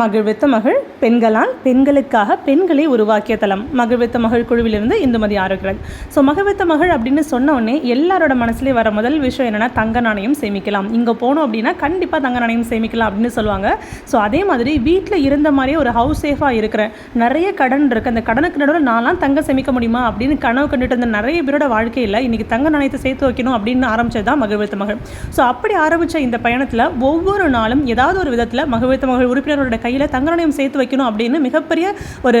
மகிழ்வித்த மகள் பெண்களால் பெண்களுக்காக பெண்களை உருவாக்கிய தளம் மகிழ்வித்த மகள் குழுவிலிருந்து இந்துமதி ஆரோக்கியராஜ் ஸோ மகிழ்வித்த மகள் அப்படின்னு சொன்ன உடனே எல்லாரோட மனசுலேயே வர முதல் விஷயம் என்னென்னா தங்க நாணயம் சேமிக்கலாம். இங்கே போனோம் அப்படின்னா கண்டிப்பாக தங்க நாணயம் சேமிக்கலாம் அப்படின்னு சொல்லுவாங்க. ஸோ அதே மாதிரி வீட்டில் இருந்த மாதிரியே ஒரு ஹவுஸ் சேஃபாக இருக்கிற நிறைய கடன் இருக்குது அந்த கடனுக்கு நடுவில் நான்லாம் தங்க சேமிக்க முடியுமா அப்படின்னு கனவு கண்டுட்டு இருந்த நிறைய பேரோட வாழ்க்கையில் இன்றைக்கி தங்க நாணயத்தை சேர்த்து வைக்கணும் அப்படின்னு ஆரம்பிச்சது தான் மகிழ்வித்த மகள். ஸோ அப்படி ஆரம்பித்த இந்த பயணத்தில் ஒவ்வொரு நாளும் ஏதாவது ஒரு விதத்தில் மகிழ்வித்த மகள் உறுப்பினரோட கையில் தங்க நாணயம் சேர்த்து வைக்கணும் அப்படின்னு மிகப்பெரிய ஒரு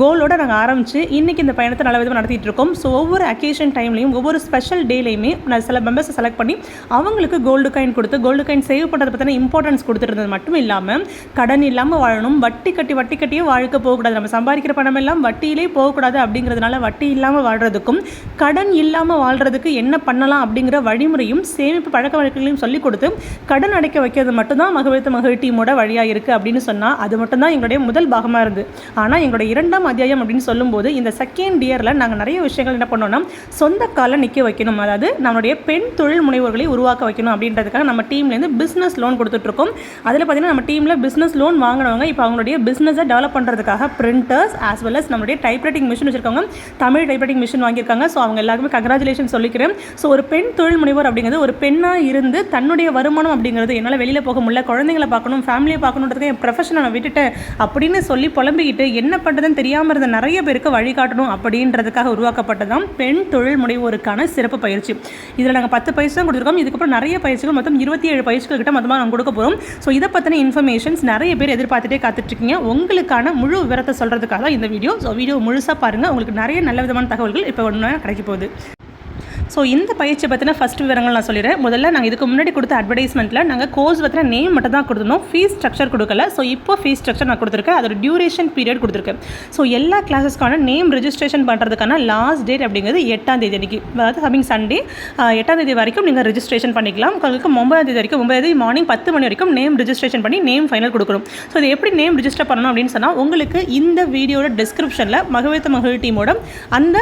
கோலோட நாங்கள் ஆரம்பித்து இன்றைக்கி இந்த பயணத்தை நல்ல விதமாக நடத்திட்டு இருக்கோம். ஸோ ஒவ்வொரு அக்கேஷன் டைம்லையும் ஒவ்வொரு ஸ்பெஷல் டேலையுமே நான் சில மெம்பர்ஸை செலக்ட் பண்ணி அவங்களுக்கு கோல்டு காயின் கொடுத்து கோல்டு காயின் சேவ் பண்ணுறது பற்றின இம்பார்ட்டன்ஸ் கொடுத்துருந்தது மட்டும் இல்லாமல் கடன் இல்லாமல் வாழணும் வட்டி கட்டி வட்டி கட்டியே வாழ்க்கை போகக்கூடாது. நம்ம சம்பாதிக்கிற பணம் எல்லாம் வட்டியிலே போகக்கூடாது அப்படிங்கிறதுனால வட்டி இல்லாமல் வாழ்கிறதுக்கும் கடன் இல்லாமல் வாழ்கிறதுக்கு என்ன பண்ணலாம் அப்படிங்கிற வழிமுறையும் சேமிப்பு பழக்க வழக்கங்களையும் சொல்லிக் கொடுத்து கடன் அடைக்க வைக்கிறது மட்டும்தான் மகவிழ்த்து மகிழ் டீமோட வழியாக இருக்குது அப்படின்னு சொன்னால் அது மட்டும்தான் எங்களுடைய முதல் பாகமாக இருந்து. ஆனால் எங்களுடைய இரண்டாம் அத்தியாயம் அப்படின்னு சொல்லும்போது இந்த செகண்ட் இயரில் நாங்கள் நிறைய விஷயங்கள் என்ன பண்ணோம்னா சொந்த கால நிற்க வைக்கணும். அதாவது நம்மளுடைய பெண் தொழில் முனைவோர்களை உருவாக்க வைக்கணும் அப்படின்றதுக்காக நம்ம டீம்லேருந்து பிஸ்னஸ் லோன் கொடுத்துட்ருக்கோம். அதில் பார்த்தீங்கன்னா நம்ம டீமில் பிஸ்னஸ் லோன் வாங்கினவங்க இப்போ அவங்களுடைய பிஸ்னஸை டெவலப் பண்ணுறதுக்காக பிரிண்டர்ஸ் ஆஸ் வெல் அஸ் நம்மளுடைய டைப்ரைட்டிங் மிஷின் வச்சுருக்காங்க தமிழ் டைப்ரைட்டிங் மிஷின் வாங்கியிருக்காங்க. ஸோ அவங்க எல்லாருக்குமே கங்க்ராச்சுலேஷன் சொல்லிக்கிறேன். ஸோ ஒரு பெண் தொழில் முனைவோர் அப்படிங்கிறது ஒரு பெண்ணாக இருந்து தன்னுடைய வருமானம் அப்படிங்கிறது என்னால் வெளியில் போக முடியல. குழந்தைங்களை பார்க்கணும் ஃபேமிலியை பார்க்கணுன்றதுக்கு என் ப்ரொஃபஷனை நான் விட்டுட்டேன் அப்படின்னு சொல்லி புலம்பிக்கிட்டு என்ன பண்ணுறதுன்னு தெரியாமல் இருந்த நிறைய பேருக்கு வழிகாட்டணும் அப்படின்றதுக்காக உருவாக்கப்பட்டதான் பெண் தொழில் முனைவோருக்கான சிறப்பு பயிற்சி. இதில் நாங்கள் பத்து பயிற்சி தான் கொடுத்துருக்கோம். இதுக்கப்புறம் நிறைய பயிற்சிகள் மொத்தம் இருபத்தி ஏழு பயிற்சிகள் கிட்ட மொத்தமாக நாங்கள் கொடுக்க போகிறோம் ஸோ இதை பற்றின இன்ஃபர்மேஷன்ஸ் நிறைய பேர் எதிர்பார்த்துட்டே காத்துட்ருக்கீங்க. உங்களுக்கான முழு விவரத்தை சொல்கிறதுக்காக தான் இந்த வீடியோ ஸோ வீடியோ முழுசாக பாருங்கள் உங்களுக்கு நிறைய நல்ல விதமான தகவல்கள் இப்போ ஒன்று கிடைக்க போகுது. ஸோ இந்த பயிற்சி பற்றின ஃபஸ்ட் விவரங்கள் நான் சொல்லிடுறேன். முதல்ல நாங்கள் இதுக்கு முன்னாடி கொடுத்த அட்வர்டைஸ்மெண்ட்டில் நாங்கள் கோர்ஸ் பற்றின நேம் மட்டும் தான் கொடுத்துருந்தோம். ஃபீஸ் ஸ்ட்ரக்சர் கொடுக்கல. ஸோ இப்போ ஃபீஸ் ஸ்ட்ரக்சர் நான் கொடுத்துருக்கேன். அதோட டியூரேஷன் பீரியட் கொடுத்துருக்கேன். ஸோ எல்லா கிளாஸஸ்க்கான நேம் ரிஜிஸ்ட்ரேஷன் பண்ணுறதுக்கான லாஸ்ட் டேட் அப்படிங்கிறது எட்டாம் தேதி அன்றைக்கி அதாவது கமிங் சண்டே எட்டாம் தேதி வரைக்கும் நீங்கள் ரிஜிஸ்ட்ரேஷன் பண்ணிக்கலாம். உங்களுக்கு ஒன்பதாம் தேதி வரைக்கும் ஒன்பதாம் தேதி மார்னிங் பத்து மணி வரைக்கும் நேம் ரிஜிஸ்ட்ரேஷன் பண்ணி நேம் ஃபைனல் கொடுக்கணும். ஸோ இது எப்படி நேம் ரிஜிஸ்டர் பண்ணணும் அப்படின்னு சொன்னால் உங்களுக்கு இந்த வீடியோட டிஸ்கிரிப்ஷனில் மகவித்த மகள் டீமோட அந்த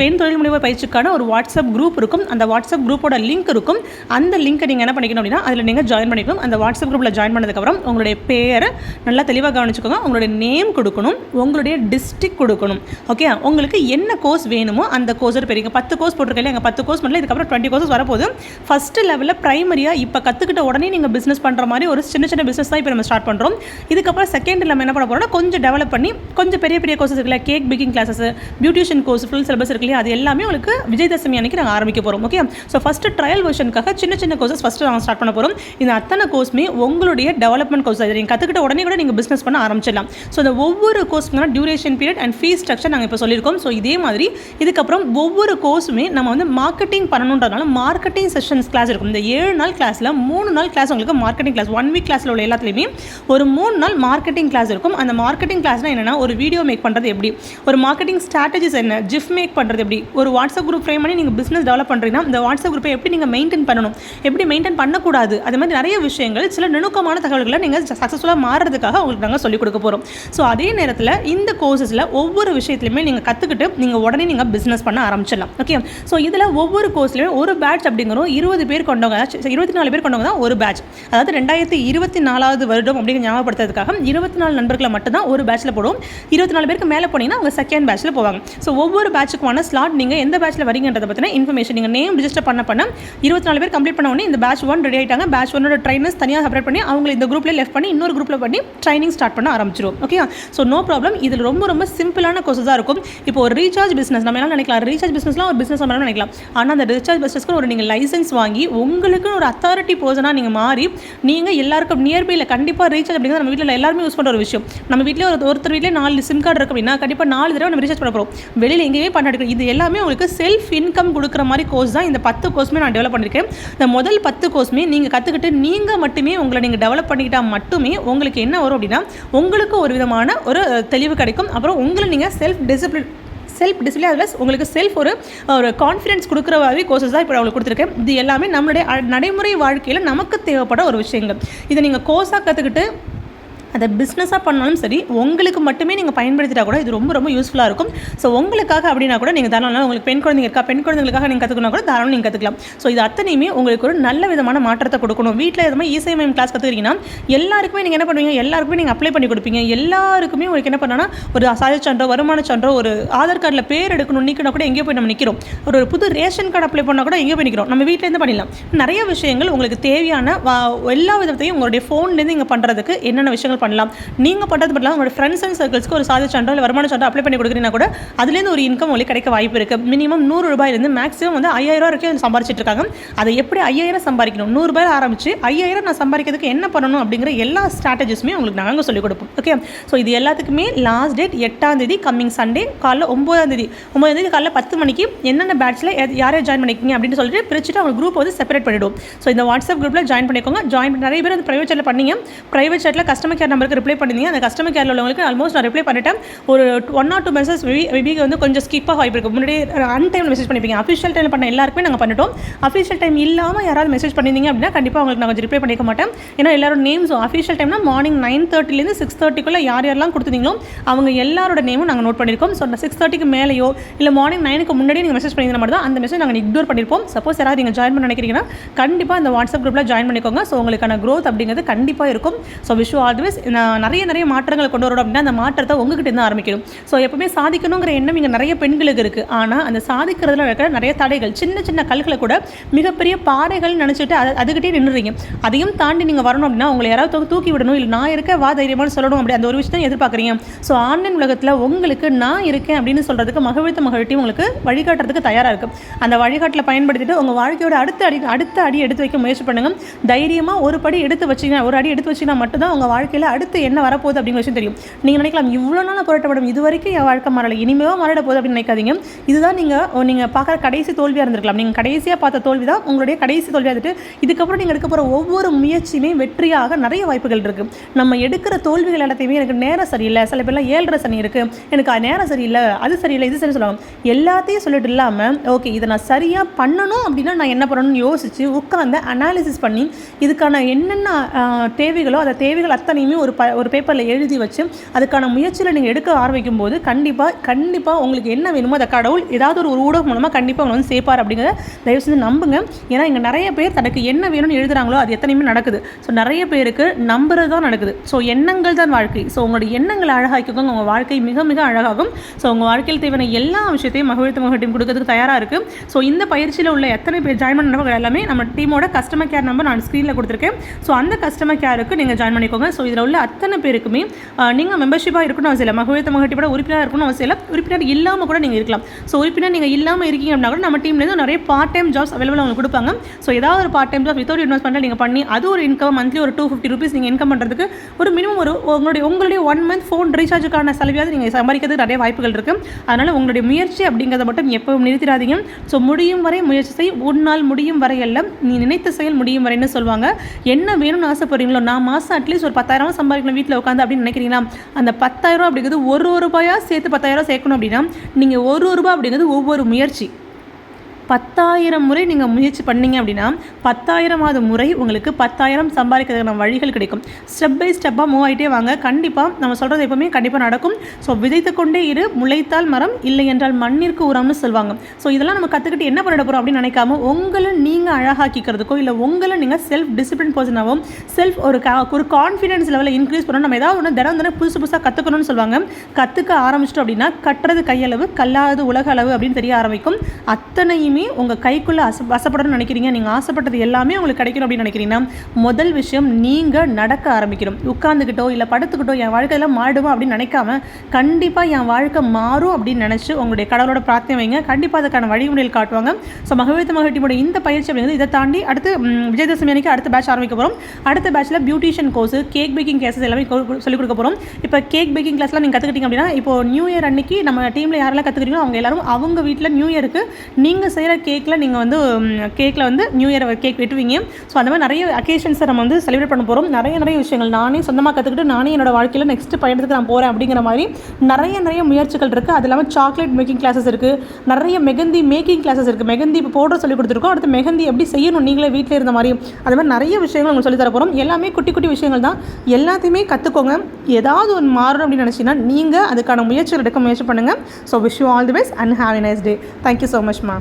பெண் தொழில் முனைவர் பயிற்சிக்கான ஒரு வாட்ஸ்அப் குரூப் குரூப் இருக்கும். அந்த வாட்ஸ்அப் குரூப்போட லிங்க் இருக்கும். அந்த லிங்க்கை நீங்கள் என்ன பண்ணிக்கணும் அப்படின்னா அதில் நீங்கள் ஜாயின் பண்ணிக்கணும். அந்த வாட்ஸ்அப் குரூப்பில் ஜாயின் பண்ணதுக்கப்புறம் உங்களுடைய பேரை நல்லா தெளிவாக கவனிச்சுக்கோங்க. உங்களுடைய நேம் கொடுக்கணும். உங்களுடைய டிஸ்ட்ரிக் கொடுக்கணும். ஓகே உங்களுக்கு என்ன கோர்ஸ் வேணுமோ அந்த கோர்ஸ் பெரியங்க பத்து கோர்ஸ் போட்டிருக்கேன் எங்கள் பத்து கோர்ஸ் பண்ணல இதுக்கப்புறம் டுவெண்ட்டி கோர்ஸஸ் வரப்போகுது. ஃபஸ்ட்டு லெவலில் ப்ரைமரியாக இப்போ கற்றுக்கிட்ட உடனே நீங்கள் பிஸ்னஸ் பண்ணுற மாதிரி ஒரு சின்ன சின்ன பிஸ்னஸ் தான் இப்போ நம்ம ஸ்டார்ட் பண்ணுறோம் இதுக்கப்புறம் செகண்ட் நம்ம என்ன பண்ண போகிறோம்னா கொஞ்சம் டெவலப் பண்ணி கொஞ்சம் பெரிய பெரிய கோர்சஸ் இருக்குல்ல cake baking classes beautician course full syllabus இருக்கு இல்லையா? அது எல்லாமே உங்களுக்கு விஜயதசமி அன்னைக்கு நாங்கள் ஆரம்பிக்க போகிறோம் ஓகே ஸோ ஃபஸ்ட்டு ட்ரையல் வெர்ஷனுக்காக சின்ன சின்ன கோர்சஸ் ஃபஸ்ட்டு நாங்கள் ஸ்டார்ட் பண்ண போகிறோம் இந்த அத்தனை கோர்ஸுமே உங்களுடைய டெவலப்மெண்ட் கோர்ஸ் அது நீங்கள் கற்றுக்கிட்ட உடனே கூட நீங்கள் பிஸ்னஸ் பண்ண ஆரம்பிச்சிடலாம். ஸோ இந்த ஒவ்வொரு கோர்ஸ்க்கான duration period and fees structure நாங்கள் இப்போ சொல்லியிருக்கோம். ஸோ இதே மாதிரி இதுக்கப்புறம் ஒவ்வொரு கோர்ஸுமே நம்ம வந்து மார்க்கெட்டிங் பண்ணணுன்றதுனால மார்க்கெட்டிங் செஷன்ஸ் கிளாஸ் இருக்கும். இந்த ஏழு நாள் கிளாஸில் மூணு நாள் கிளாஸ் உங்களுக்கு மார்க்கெட்டிங் கிளாஸ் ஒன் வீக் கிளாஸில் உள்ள எல்லாத்துலேயுமே ஒரு மூணு நாள் மார்க்கெட்டிங் கிளாஸ் இருக்கும். அந்த மார்க்கெட்டிங் கிளாஸ்னால் என்னென்னா ஒரு வீடியோ மேக் பண்ணுறது எப்படி? ஒரு மார்க்கெட்டிங் ஸ்ட்ராட்டஜிஸ் என்ன? ஜிஃப் மேக் பண்ணுறது எப்படி? ஒரு வாட்ஸ்அப் குரூப் ஃப்ரேம் பண்ணி நீங்கள் பிஸ்னஸ் டெவலப் பண்ணுறீங்கன்னா இந்த வாட்ஸ்அப் குரூப்பை எப்படி நீங்கள் மெயின்டைன் பண்ணணும்? எப்படி மெயின்டைன் பண்ணக்கூடாது? அது மாதிரி நிறைய விஷயங்கள் சில நுணுக்கமான தகவல்களை நீங்கள் சக்ஸஸ்ஃபுல்லாக மாறுறதுக்காக உங்களுக்கு நாங்கள் சொல்லிக் கொடுக்க போகிறோம் ஸோ அதே நேரத்தில் இந்த கோர்சஸில் ஒவ்வொரு விஷயத்துலையுமே நீங்கள் கற்றுக்கிட்டு நீங்கள் உடனே நீங்கள் பிஸ்னஸ் பண்ண ஆரம்பிச்சிடலாம். ஓகே ஸோ இதில் ஒவ்வொரு கோர்ஸ்லையும் ஒரு பேட்ச் அப்படிங்கிறோம். இருபது பேர் கொண்டவங்க இருபத்தி நாலு பேர் கொண்டவங்க தான் ஒரு பேட்ச் அதாவது ரெண்டாயிரத்தி இருபத்தி நாலாவது வருடம் அப்படிங்கிற ஞாபகப்படுத்துறதுக்காக இருபத்தி நாலு நண்பர்களை மட்டும் தான் ஒரு பேட்ச்சில் போடுவோம். இருபத்தி நாலு பேருக்கு மேலே போனீங்கன்னா அவங்க செகண்ட் பேட்ச்சில் போவாங்க. ஸோ ஒவ்வொரு பேட்சுக்குமான ஸ்லாட் நீங்கள் எந்த பேட்ச்சில் வரீங்கன்றதை பற்றின இன்ஃபர்மேஷன் நீங்கள் நேம் ரிஜிஸ்டர் பண்ண பண்ண இருபத்தி நாலு பேர் கம்ப்ளீட் பண்ண உடனே இந்த பேட்ச் ஒன் ரெடி ஆகிட்டாங்க பேட்ச் ஒன்னோட ட்ரைனர்ஸ் தனியாக செப்பரேட் பண்ணி அவங்க இந்த குரூப்லேயே லெஃப்ட் பண்ணி இன்னொரு குரூப்பில் பண்ணி ட்ரைனிங் ஸ்டார்ட் பண்ண ஆரம்பிச்சிரும். ஓகே ஸோ நோ ப்ராப்ளம் இதில் ரொம்ப ரொம்ப சிம்பிளான கொசஸாக இருக்கும். இப்போ ஒரு ரீசார்ஜ் பிஸ்னஸ் நம்ம எல்லாம் நினைக்கலாம். ரீசார்ஜ் பிஸ்னஸ்லாம் ஒரு பிஸ்னஸ் பண்ணலாம் நினைக்கலாம். ஆனால் அந்த ரீசார்ஜ் பிஸ்னஸ்க்கு ஒரு நீங்கள் லைசன்ஸ் வாங்கி உங்களுக்கு ஒரு அத்தாரிட்டி பர்சனாக நீங்கள் மாறி நீங்கள் எல்லாருக்கும் நியர்பையில் கண்டிப்பாக ரீசார்ஜ் அப்படிங்கிறது நம்ம வீட்டில் எல்லாருமே யூஸ் பண்ணுற ஒரு விஷயம். நம்ம வீட்டிலே ஒரு ஒருத்தர் வீட்டிலே நாலு சிம் கார்டு இருக்கு அப்படின்னா கண்டிப்பாக நாலு தடவை நம்ம ரீசார்ஜ் பண்ண போகிறோம் வெளியில் எங்கேயுமே பண்ண எடுக்கணும் இது எல்லாமே உங்களுக்கு செல்ஃப் இன்கம் கொடுக்குற மாதிரி கோர்ஸ் தான். இந்த பத்து கோர்ஸுமே நான் டெவலப் பண்ணியிருக்கேன் இந்த முதல் பத்து கோர்ஸுமே நீங்கள் கற்றுக்கிட்டு நீங்கள் மட்டுமே உங்களை நீங்கள் டெவலப் பண்ணிக்கிட்டால் மட்டுமே உங்களுக்கு என்ன வரும் அப்படின்னா உங்களுக்கு ஒரு விதமான ஒரு தெளிவு கிடைக்கும். அப்புறம் உங்களை நீங்கள் self discipline self discipline plus உங்களுக்கு செல்ஃப் ஒரு ஒரு கான்ஃபிடன்ஸ் கொடுக்குற மாதிரி கோர்சஸ் தான் இப்போ அவங்களுக்கு கொடுத்துருக்கேன். இது எல்லாமே நம்மளுடைய நடைமுறை வாழ்க்கையில் நமக்கு தேவைப்பட ஒரு விஷயங்கள். இதை நீங்கள் கோர்ஸாக கற்றுக்கிட்டு அதை பிஸ்னஸாக பண்ணாலும் சரி உங்களுக்கு மட்டுமே நீங்கள் பயன்படுத்திட்டா கூட இது ரொம்ப ரொம்ப யூஸ்ஃபுல்லாக இருக்கும். ஸோ உங்களுக்காக அப்படின்னா கூட நீங்கள் தாராளம் உங்களுக்கு பெண் குழந்தைங்க இருக்கா பெண் குழந்தைங்களுக்காக நீங்கள் கற்றுக்கணும் கூட தாராளம் நீங்கள் கற்றுக்கலாம் ஸோ இது அத்தனையுமே உங்களுக்கு ஒரு நல்ல விதமான மாற்றத்தை கொடுக்கணும். வீட்டில் எதுவுமே இசை இசைமயம் கிளாஸ் கற்றுக்கிறீங்கன்னா எல்லாருக்குமே நீங்கள் என்ன பண்ணுவீங்க? எல்லாருக்குமே நீங்கள் அப்ளை பண்ணி கொடுப்பீங்க. எல்லாருக்குமே உங்களுக்கு என்ன பண்ணனா ஒரு சாதி சான்றோ வருமான சான்றோ ஒரு ஆதார் கார்டில் பேர் எடுக்கணும் நிற்கணும் கூட எங்கேயோ போய் நம்ம நிற்கிறோம் ஒரு ஒரு புது ரேஷன் கார்டு அப்ளை பண்ணால் கூட எங்கேயோ போய் நிற்கிறோம் நம்ம வீட்டிலேருந்து பண்ணிடலாம். நிறைய விஷயங்கள் உங்களுக்கு தேவையான வா- எல்லா விதத்தையும் உங்களுடைய ஃபோன்லேருந்து இங்கே பண்ணுறதுக்கு என்னென்ன விஷயங்கள் பண்ணலாம். நீங்கள் பண்ணுறது பண்ணலாம் உங்களோட ஃப்ரெண்ட்ஸ் அண்ட் சர்க்கிள்ஸ்க்கு ஒரு சாதி சான்றோ இல்லை வருமான சான்றோ அப்ளை பண்ணி கொடுக்குறீங்கன்னா கூட அதுலேருந்து ஒரு இன்கம் உங்களுக்கு கிடைக்க வாய்ப்பு இருக்குது மினிமம் நூறு ரூபாயிலேருந்து மேக்ஸிமம் வந்து ஐயாயிரம் ரூபா வரைக்கும் சம்பாரிச்சிட்டு இருக்காங்க. அதை எப்படி ஐயாயிரம் சம்பாதிக்கணும்? நூறு ஆரம்பிச்சு ஐயாயிரம் நான் சம்பாதிக்கிறதுக்கு என்ன பண்ணணும் அப்படிங்கிற எல்லா ஸ்ட்ராட்டஜிஸுமே உங்களுக்கு நாங்கள் சொல்லிக் கொடுப்போம். ஓகே ஸோ இது எல்லாத்துக்குமே லாஸ்ட் டேட் எட்டாம் தேதி கம்மிங் சண்டே காலைல ஒம்பதாம் தேதி. ஒம்பதாம் தேதி காலைல பத்து மணிக்கு என்னென்ன பேட்ச்சில் யார் ஜாயின் பண்ணிக்கிங்க அப்படின்னு சொல்லிட்டு பிரிச்சுட்டு அவங்க குரூப் வந்து செப்பரேட் பண்ணிவிடும் ஸோ இந்த வாட்ஸ்அப் குரூப்பில் ஜாயின் பண்ணிக்கோங்க. ஜாயின் பண்ணி நிறைய பேர் அந்த ப்ரைவேட் சேட்டில் பண்ணீங்க. ப்ரைவேட் சேட்டில் கஸ்டமர் கேர் நம்பருக்கு ரிப்ளை பண்ணிருந்தீங்க. அந்த கஸ்டமர் கேரில் உள்ளவங்களுக்கு ஆல்மோஸ்ட் நான் ரிப்ளை பண்ணிட்டேன். ஒரு one or two message maybe வந்து கொஞ்சம் ஸ்கிப்பாக வாய்ப்பு இருக்குது முன்னாடி அன்டைம் மெசேஜ் பண்ணிப்பீங்க. அஃபிஷியல் டைம் பண்ண எல்லாருக்குமே நாங்கள் பண்ணிட்டோம். அஃபிஷியல் டைம் இல்லாமல் யாராவது மெசேஜ் பண்ணியிருந்தீங்க அப்படின்னா கண்டிப்பாக உங்களுக்கு நான் கொஞ்சம் ரிப்ளை பண்ணிக்க மாட்டேன் ஏன்னா எல்லாரோட நேம்ஸ் அஃபிஷியல் டைம்னா மார்னிங் நைன் தேர்ட்டிலேருந்து சிக்ஸ் தேர்ட்டிக்குள்ளே யார் யாரெல்லாம் கொடுத்துருந்தீங்களோ அவங்க எல்லாரோட நேமும் நாங்கள் நோட் பண்ணியிருக்கோம் ஸோ அந்த சிக்ஸ் தேர்ட்டிக்கு மேலேயோ இல்லை மார்னிங் நைனுக்கு முன்னாடி நீங்கள் மெசேஜ் பண்ணியிருந்த மாதிரி தான் அந்த மெசேஜ் நாங்கள் இக்னோர் பண்ணியிருப்போம் சப்போஸ் யாராவது நீங்கள் ஜாயின் பண்ண நினைக்கிறீங்கன்னா கண்டிப்பாக இந்த வாட்ஸ்அப் குரூப்பில் ஜாயின் பண்ணிக்கோங்க. ஸோ உங்களுக்கான க்ரோத் அப்படிங்கிறது கண்டிப்பாக இருக்கும். ஸோ விஷ் ஆல்வேஸ் நிறைய நிறைய மாற்றங்களை கொண்டு வரணும் அப்படின்னா அந்த மாற்றத்தை உங்ககிட்ட இருந்து ஆரம்பிக்கணும். ஸோ எப்பவுமே சாதிக்கணுங்கிற எண்ணம் இங்கே நிறைய பெண்களுக்கு இருக்குது ஆனால் அந்த சாதிக்கிறதுல இருக்கிற நிறைய தடைகள் சின்ன சின்ன கல்களை கூட மிகப்பெரிய பாறைகள் நினச்சிட்டு அது அதுக்கிட்டே நின்றுறீங்க. அதையும் தாண்டி நீங்கள் வரணும் அப்படின்னா உங்களை யாராவது தூக்கி- விடணும் இல்லை நான் இருக்க வா தைரியமான சொல்லணும் அப்படி அந்த ஒரு விஷயத்தை எதிர்பார்க்குறீங்க. ஸோ ஆன்லைன் உலகத்தில் உங்களுக்கு நான் இருக்கேன் அப்படின்னு சொல்கிறதுக்கு மகிழ்த்த மகிழ்ச்சி உங்களுக்கு வழிகாட்டுறதுக்கு தயாராக இருக்கும் அந்த வழிகாட்டில் பயன்படுத்திட்டு உங்கள் வாழ்க்கையோட அடுத்த அடி அடுத்த அடி எடுத்து வைக்க முயற்சி பண்ணுங்க. தைரியமாக ஒரு படி எடுத்து வச்சிங்கன்னா ஒரு அடி எடுத்து வச்சிங்கன்னா மட்டும்தான் உங்கள் வாழ்க்கையில் அடுத்து என்ன வரப்போகுது அப்படிங்கிற விஷயம் தெரியும். நீங்கள் நினைக்கலாம் இவ்வளோ நாள் போராட்டப்படும் இது வரைக்கும் என் வாழ்க்கை மாறலை. இனிமேவா மாறிட போகுது அப்படின்னு நினைக்காதீங்க. இதுதான் நீங்கள் நீங்கள் பார்க்குற கடைசி தோல்வியாக இருந்திருக்கலாம். நீங்கள் கடைசியாக பார்த்த தோல்வி தான் உங்களுடைய கடைசி தோல்வியாக இருந்துட்டு இதுக்கப்புறம் நீங்கள் எடுக்க போகிற ஒவ்வொரு முயற்சியுமே வெற்றியாக நிறைய வாய்ப்புகள் இருக்குது நம்ம எடுக்கிற தோல்விகள் எல்லாத்தையுமே எனக்கு நேரம் சரியில்லை. சில பேர்லாம் ஏழரை சனி இருக்குது எனக்கு நேரம் சரியில்லை அது சரியில்லை இது சரி சொல்லுவாங்க. எல்லாத்தையும் சொல்லிட்டு இல்லாமல் ஓகே இதை நான் சரியாக பண்ணணும் அப்படின்னா நான் என்ன பண்ணணும்னு யோசித்து உட்காந்து அனாலிசிஸ் பண்ணி இதுக்கான என்னென்ன தேவைகளோ அந்த தேவைகள் அத்தனையுமே ஒரு ப ஒரு பேப்பரில் எழுதி வச்சு அதுக்கான முயற்சியில் நீங்கள் எடுக்க ஆரம்பிக்கும் போது கண்டிப்பாக கண்டிப்பாக உங்களுக்கு என்ன வேணுமோ அதை கடவுள் ஏதாவது ஒரு ஊடகம் மூலமாக கண்டிப்பாக உங்களை வந்து சேர்ப்பார் அப்படிங்கிறத தயவு செஞ்சு நம்புங்க. ஏன்னா இங்கே நிறைய பேர் தனக்கு என்ன வேணும்னு எழுதுகிறாங்களோ அது எத்தனையுமே நடக்குது. ஸோ நிறைய பேருக்கு நம்புறது தான் நடக்குது. ஸோ எண்ணங்கள் தான் வாழ்க்கை. ஸோ உங்களுடைய எண்ணங்களை அழகாக்கிக்கோங்க. உங்கள் வாழ்க்கை மிக மிக அழகாகும். ஸோ உங்கள் வாழ்க்கையில் தேவையான எல்லா விஷயத்தையும் மகிழ்த்து மகிழ்ச்சியும் கொடுக்கறதுக்கு தயாராக இருக்குது ஸோ இந்த பயிற்சியில் உள்ள எத்தனை பேர் ஜாயின் பண்ணுறவங்க எல்லாமே நம்ம டீமோட கஸ்டமர் கேர் நம்பர் நான் ஸ்க்ரீனில் கொடுத்துருக்கேன். ஸோ அந்த கஸ்டமர் கேருக்கு நீங்கள் ஜாயின் பண்ணிக்கோங்க. ஸோ இதில் உள்ள அத்தனை பேருக்குமே நீங்கள் மெம்பர்ஷிப்பாக இருக்கணும் அவசியம் இல்லை. மகிழ்த்த மகிழ்ச்சியோட உறுப்பினர் இருக்கணும் அவசியம் இல்லை. உறுப்பினர் இல்லாமல் கூட நீங்கள் இருக்கலாம். ஸோ உறுப்பினர் நீங்கள் இல்லாமல் இருக்கீங்க அப்படின்னா கூட நம்ம டீம்லேருந்து நிறைய பார்ட் டைம் ஜாப்ஸ் அவைலபிள் உங்களுக்கு கொடுப்பாங்க. ஸோ ஏதாவது ஒரு பார்ட் டைம் ஜாப் வித்தவுட் இன்வெஸ்ட்மெண்ட்டில் நீங்கள் பண்ணி அது ஒரு இன்கம் மந்த்லி ஒரு டூ ஃபிஃப்டி ருபீஸ் நீங்கள் இன்கம் பண்ணுறதுக்கு ஒரு மினிமம் ஒரு உங்களுடைய உங்களுடைய ஒன் மந்த் ஃபோன் ரீசார்ஜுக்கான செலவையாவது நீங்கள் சம்பாதிக்கிறதுக்கு நிறைய வாய்ப்புகள் இருக்குது அதனால் உங்களுடைய முயற்சி அப்படிங்கிறத மட்டும் எப்பவும் நிறுத்திடாதீங்க. ஸோ முடியும் வரை முயற்சி செய். உன்னால் முடியும் வரையல்ல நீ நினைத்த செயல் முடியும் வரைன்னு சொல்லுவாங்க. என்ன வேணும்னு ஆசைப்படுறீங்களோ நான் மாதம் அட்லீஸ்ட் ஒரு பத்தாயிரம் சம்பாதிக்கணும் வீட்டில் உட்காந்து அப்படின்னு நினைக்கிறீங்களா அந்த பத்தாயிரம் அப்படிங்கிறது ஒரு ஒரு ரூபாயாக சேர்த்து பத்தாயிரம் சேர்க்கணும் அப்படின்னா நீங்கள் ஒரு ஒரு ரூபாய் அப்படிங்கிறது ஒவ்வொரு முயற்சி. பத்தாயிரம் முறை நீங்கள் முயற்சி பண்ணீங்க அப்படின்னா பத்தாயிரமாவது முறை உங்களுக்கு பத்தாயிரம் சம்பாதிக்கிறதுக்கான வழிகள் கிடைக்கும். ஸ்டெப் பை ஸ்டெப்பாக மூவ் ஆகிட்டே வாங்க. கண்டிப்பாக நம்ம சொல்கிறது எப்போவுமே கண்டிப்பாக நடக்கும். ஸோ விதைத்து கொண்டே இரு. முளைத்தால் மரம் இல்லை என்றால் மண்ணிற்கு உரம்னு சொல்லுவாங்க. ஸோ இதெல்லாம் நம்ம கற்றுக்கிட்டு என்ன பண்ணிட போகிறோம் அப்படின்னு நினைக்காம உங்களை நீங்கள் அழகாக்கிக்கிறதுக்கோ இல்லை உங்களை நீங்கள் செல்ஃப் டிசிப்ளின் பர்சனாகவும் செல்ஃப் ஒரு கா ஒரு கான்ஃபிடன்ஸ் லெவலில் இன்க்ரீஸ் பண்ணணும். நம்ம ஏதாவது ஒன்று தினம் தினம் புதுசு புதுசாக கற்றுக்கணும்னு சொல்லுவாங்க. கற்றுக்க ஆரம்பிச்சிட்டோம் அப்படின்னா கட்டுறது கையளவு கல்லாதது உலக அளவு அப்படின்னு தெரிய ஆரம்பிக்கும். அத்தனையுமே உங்கள் கைக்குள்ளே அச அசைப்படணும்னு நினைக்கிறீங்க. நீங்கள் ஆசைப்பட்டது எல்லாமே உங்களுக்கு கிடைக்கணும் அப்படின்னு நினைக்கிறீங்கன்னா முதல் விஷயம் நீங்கள் நடக்க ஆரம்பிக்கணும். உட்காந்துக்கிட்டோ இல்லை படுத்துக்கிட்டோ என் வாழ்க்கையெல்லாம் மாறுமா அப்படின்னு நினைக்காம கண்டிப்பாக என் வாழ்க்கை மாறும் அப்படின்னு நினச்சி உங்களுடைய கடவுளோட பிரார்த்தனை வைங்க. கண்டிப்பாக அதுக்கான வழிமுறையில் காட்டுவாங்க. ஸோ மகவித்த மகட்டியோட இந்த பயிற்சி அப்படிங்கிறது இதை தாண்டி அடுத்து விஜயதசமி அன்னைக்கு அடுத்த பேட்ச் ஆரம்பிக்க போகிறோம் அடுத்த பேட்ச்சில் beautician course cake baking classes எல்லாமே சொல்லிக் கொடுக்க போகிறோம் இப்போ கேக் பேக்கிங் கிளாஸ்லாம் நீங்கள் கற்றுக்கிட்டீங்க அப்படின்னா இப்போ நியூ இயர் அன்னைக்கு நம்ம டீமில் யாரெல்லாம் கற்றுக்கிறீங்களோ அவங்க எல்லாரும் அவங்க வீட்டில் நியூ இயருக்கு நீங்கள் செய்ய இயரை கேக்கில் நீங்கள் வந்து கேக்கில் வந்து நியூ இயர் கேக் வெட்டுவீங்க. ஸோ அந்த மாதிரி நிறைய அக்கேஷன்ஸை நம்ம வந்து செலிப்ரேட் பண்ண போகிறோம் நிறைய நிறைய விஷயங்கள் நானே சொந்தமாக கற்றுக்கிட்டு நானே என்னோட வாழ்க்கையில் நெக்ஸ்ட் பயணத்துக்கு நான் போகிறேன் அப்படிங்கிற மாதிரி நிறைய நிறைய முயற்சிகள் இருக்குது அது இல்லாமல் சாக்லேட் மேக்கிங் கிளாஸஸ் இருக்குது நிறைய மெகந்தி மேக்கிங் கிளாஸஸ் இருக்குது மெகந்தி இப்போ போடுற சொல்லி கொடுத்துருக்கோம். அடுத்து மெகந்தி எப்படி செய்யணும் நீங்களே வீட்டில் இருந்த மாதிரி. அது மாதிரி நிறைய விஷயங்கள் உங்களுக்கு சொல்லி தர போகிறோம் எல்லாமே குட்டி குட்டி விஷயங்கள் தான். எல்லாத்தையுமே கற்றுக்கோங்க ஏதாவது ஒன்று மாறணும் அப்படின்னு நினச்சிங்கன்னா நீங்கள் அதுக்கான முயற்சிகள் எடுக்க முயற்சி பண்ணுங்கள் so wish you all the best and have a nice day thank you so மச்மா